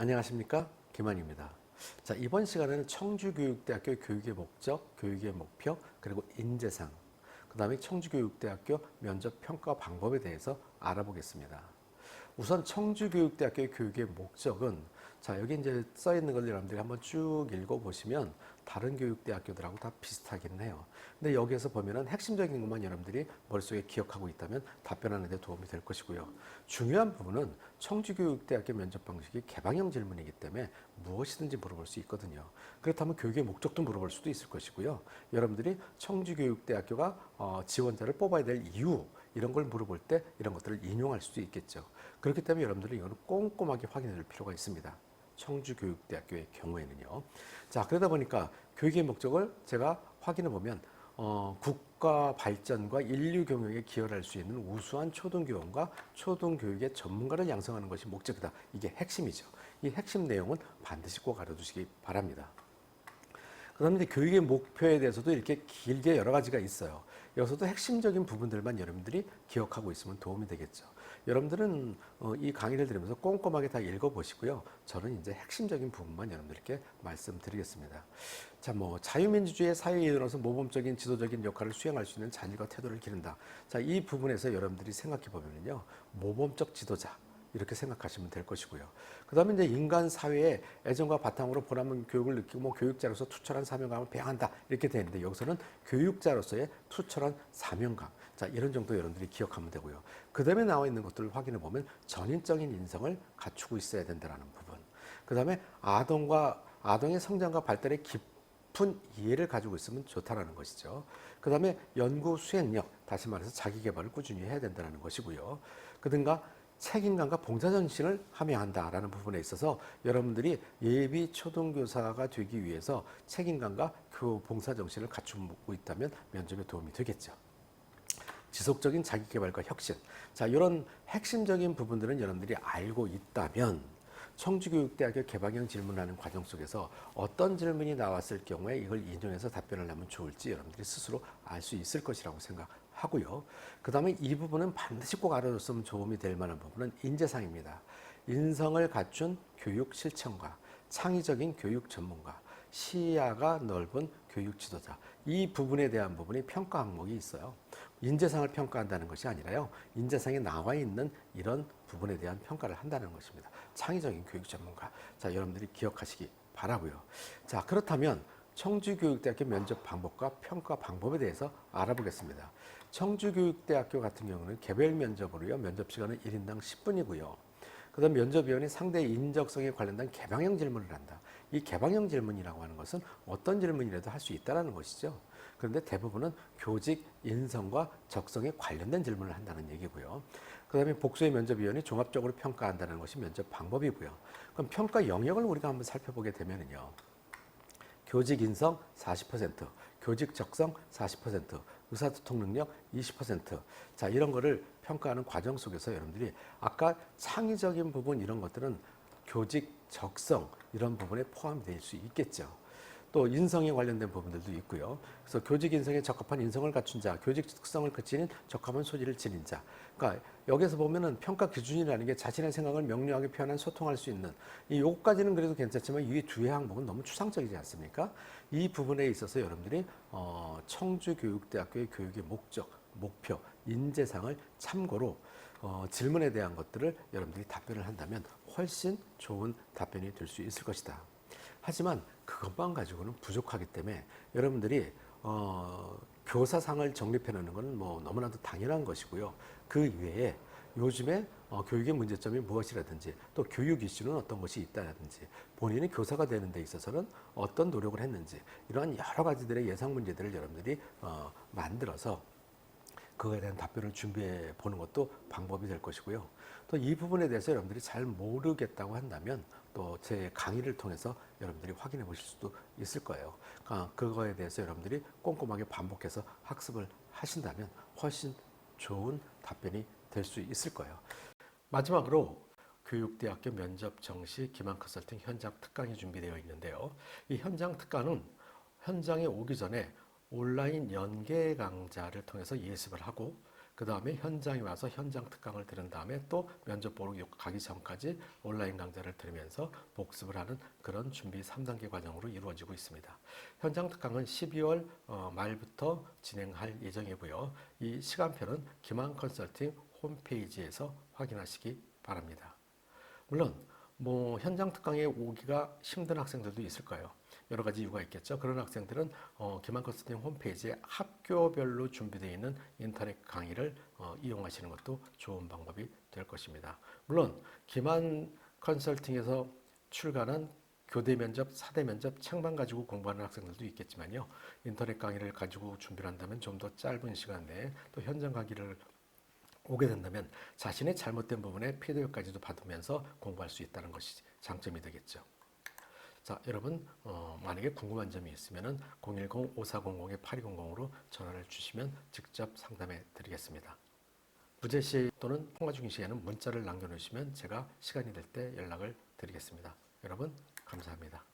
안녕하십니까 김한입니다. 자 이번 시간에는 청주교육대학교 교육의 목적, 교육의 목표 그리고 인재상 그 다음에 청주교육대학교 면접 평가 방법에 대해서 알아보겠습니다. 우선 청주교육대학교 교육의 목적은 자 여기 이제 써 있는 걸 여러분들이 한번 쭉 읽어보시면 다른 교육대학교들하고 다 비슷하긴 해요. 근데 여기에서 보면은 핵심적인 것만 여러분들이 머릿속에 기억하고 있다면 답변하는 데 도움이 될 것이고요. 중요한 부분은 청주교육대학교 면접 방식이 개방형 질문이기 때문에 무엇이든지 물어볼 수 있거든요. 그렇다면 교육의 목적도 물어볼 수도 있을 것이고요. 여러분들이 청주교육대학교가 어, 지원자를 뽑아야 될 이유 이런 걸 물어볼 때 이런 것들을 인용할 수도 있겠죠. 그렇기 때문에 여러분들이 이거는 꼼꼼하게 확인해 줄 필요가 있습니다. 청주교육대학교의 경우에는요. 자, 그러다 보니까 교육의 목적을 제가 확인해 보면 어, 국가 발전과 인류 경영에 기여를 할수 있는 우수한 초등교원과 초등교육의 전문가를 양성하는 것이 목적이다. 이게 핵심이죠. 이 핵심 내용은 반드시 꼭 알아두시기 바랍니다. 그 다음에 이제 교육의 목표에 대해서도 이렇게 길게 여러 가지가 있어요. 여기서도 핵심적인 부분들만 여러분들이 기억하고 있으면 도움이 되겠죠. 여러분들은 어, 이 강의를 들으면서 꼼꼼하게 다 읽어보시고요. 저는 이제 핵심적인 부분만 여러분들께 말씀드리겠습니다. 자, 뭐 자유민주주의 사회에 일어나서 모범적인 지도적인 역할을 수행할 수 있는 자질과 태도를 기른다. 자, 이 부분에서 여러분들이 생각해 보면요, 모범적 지도자. 이렇게 생각하시면 될 것이고요. 그 다음에 이제 인간 사회에 애정과 바탕으로 보람은 교육을 느끼고 뭐 교육자로서 투철한 사명감을 배양한다. 이렇게 되는데 여기서는 교육자로서의 투철한 사명감. 자, 이런 정도 여러분들이 기억하면 되고요. 그 다음에 나와 있는 것들을 확인해 보면 전인적인 인성을 갖추고 있어야 된다는 부분. 그 다음에 아동과, 아동의 성장과 발달에 깊은 이해를 가지고 있으면 좋다라는 것이죠. 그 다음에 연구 수행력, 다시 말해서 자기 개발을 꾸준히 해야 된다는 것이고요. 그든가 책임감과 봉사 정신을 함양한다라는 부분에 있어서 여러분들이 예비 초등교사가 되기 위해서 책임감과 그 봉사 정신을 갖추고 있다면 면접에 도움이 되겠죠. 지속적인 자기 개발과 혁신. 자, 이런 핵심적인 부분들은 여러분들이 알고 있다면 청주교육대학교 개방형 질문하는 과정 속에서 어떤 질문이 나왔을 경우에 이걸 인용해서 답변을 하면 좋을지 여러분들이 스스로 알 수 있을 것이라고 생각 하고요. 그 다음에 이 부분은 반드시 꼭 알아줬으면 도움이 될 만한 부분은 인재상입니다. 인성을 갖춘 교육 실천가, 창의적인 교육 전문가, 시야가 넓은 교육 지도자. 이 부분에 대한 부분이 평가 항목이 있어요. 인재상을 평가한다는 것이 아니라요. 인재상에 나와 있는 이런 부분에 대한 평가를 한다는 것입니다. 창의적인 교육 전문가. 자, 여러분들이 기억하시기 바라고요. 자, 그렇다면 청주교육대학교 면접 방법과 평가 방법에 대해서 알아보겠습니다. 청주교육대학교 같은 경우는 개별 면접으로요. 면접 시간은 1인당 10분이고요. 그다음 면접위원이 상대의 인적성에 관련된 개방형 질문을 한다. 이 개방형 질문이라고 하는 것은 어떤 질문이라도 할 수 있다라는 것이죠. 그런데 대부분은 교직 인성과 적성에 관련된 질문을 한다는 얘기고요. 그다음에 복수의 면접위원이 종합적으로 평가한다는 것이 면접 방법이고요. 그럼 평가 영역을 우리가 한번 살펴보게 되면은요. 교직 인성 40%, 교직 적성 40%, 의사소통 능력 20%. 자, 이런 거를 평가하는 과정 속에서 여러분들이 아까 창의적인 부분 이런 것들은 교직 적성 이런 부분에 포함될 수 있겠죠. 또 인성에 관련된 부분들도 있고요. 그래서 교직 인성에 적합한 인성을 갖춘 자, 교직 특성을 그치는 적합한 소질을 지닌 자. 그러니까 여기서 보면은 평가 기준이라는 게 자신의 생각을 명료하게 표현한 소통할 수 있는 이 요까지는 그래도 괜찮지만 이 뒤에 항목은 너무 추상적이지 않습니까? 이 부분에 있어서 여러분들이 어, 청주교육대학교의 교육의 목적, 목표, 인재상을 참고로 어, 질문에 대한 것들을 여러분들이 답변을 한다면 훨씬 좋은 답변이 될 수 있을 것이다. 하지만 그것만 가지고는 부족하기 때문에 여러분들이 어, 교사상을 정립해 놓는 것은 뭐 너무나도 당연한 것이고요. 그 이외에 요즘에 어, 교육의 문제점이 무엇이라든지 또 교육 이슈는 어떤 것이 있다든지 본인이 교사가 되는 데 있어서는 어떤 노력을 했는지 이러한 여러 가지들의 예상 문제들을 여러분들이 어, 만들어서 그거에 대한 답변을 준비해 보는 것도 방법이 될 것이고요. 또 이 부분에 대해서 여러분들이 잘 모르겠다고 한다면 또 제 강의를 통해서 여러분들이 확인해 보실 수도 있을 거예요. 그러니까 그거에 대해서 여러분들이 꼼꼼하게 반복해서 학습을 하신다면 훨씬 좋은 답변이 될 수 있을 거예요. 마지막으로 교육대학교 면접 정시 기반 컨설팅 현장 특강이 준비되어 있는데요. 이 현장 특강은 현장에 오기 전에 온라인 연계 강좌를 통해서 예습을 하고 그 다음에 현장에 와서 현장 특강을 들은 다음에 또 면접 보러 가기 전까지 온라인 강좌를 들으면서 복습을 하는 그런 준비 3단계 과정으로 이루어지고 있습니다. 현장 특강은 12월 어, 말부터 진행할 예정이고요. 이 시간표는 기만 컨설팅 홈페이지에서 확인하시기 바랍니다. 물론 뭐 현장 특강에 오기가 힘든 학생들도 있을 거예요. 여러 가지 이유가 있겠죠. 그런 학생들은 어, 기만 컨설팅 홈페이지에 학교별로 준비되어 있는 인터넷 강의를 어, 이용하시는 것도 좋은 방법이 될 것입니다. 물론 기만 컨설팅에서 출간한 교대 면접, 사대 면접 책만 가지고 공부하는 학생들도 있겠지만요. 인터넷 강의를 가지고 준비를 한다면 좀 더 짧은 시간 내에 또 현장 강의를 오게 된다면 자신의 잘못된 부분에 피드백까지도 받으면서 공부할 수 있다는 것이 장점이 되겠죠. 자, 여러분 어, 만약에 궁금한 점이 있으면은 010-5400-8200으로 전화를 주시면 직접 상담해 드리겠습니다. 부재 시 또는 통화 중인 시에는 문자를 남겨놓으시면 제가 시간이 될 때 연락을 드리겠습니다. 여러분 감사합니다.